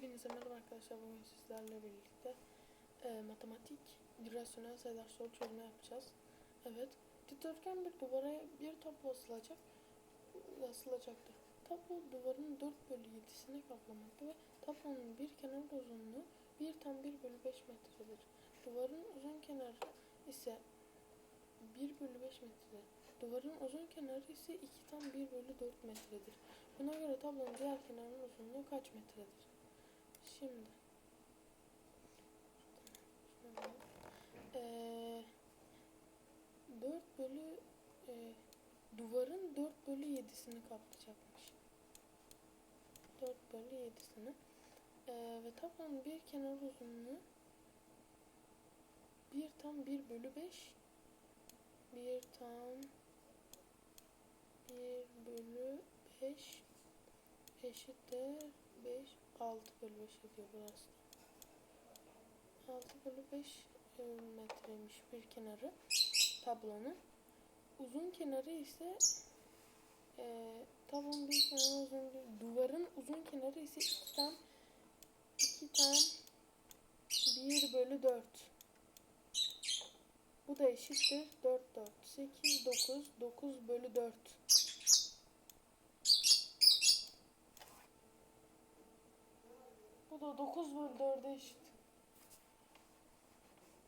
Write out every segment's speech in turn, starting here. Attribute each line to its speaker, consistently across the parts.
Speaker 1: Hepinize merhaba arkadaşlar. Bugün sizlerle birlikte e, matematik, rasyonel sayılar soru çözümü yapacağız. Evet. Dikdörtgen bir duvara bir tablo asılacak. Asılacaktır. Tablo duvarın 4 bölü 7'sini kaplamakta ve tablonun bir kenar uzunluğu 1 tam 1 bölü 5 metredir. Duvarın uzun kenarı ise 1 bölü 5 metre. Duvarın uzun kenarı ise 2 tam 1 bölü 4 metredir. Buna göre tablonun diğer kenarının uzunluğu kaç metredir? Şimdi. Eee 4 bölü e, duvarın 4 bölü 7'sini kaplayacakmış. 4 bölü 7'sini. Eee ve tablonun bir kenar uzunluğu 1 tam 1 bölü 5 1 tam 1 bölü 5 eşittir 5 6 bölü 5 ediyor burası. 6 bölü 5 e, metreymiş bir kenarı tablonun. Uzun kenarı ise e, tablonun bir kenarı uzun değil. Duvarın uzun kenarı ise 2 tam 2 tam 1 bölü 4. Bu da eşittir 4 4 8 9 9 bölü 4. Bu da 9 bölü 4'e eşit.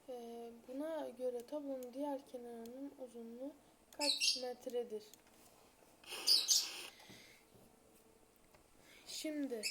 Speaker 1: Ee, buna göre tablonun diğer kenarının uzunluğu kaç metredir? Şimdi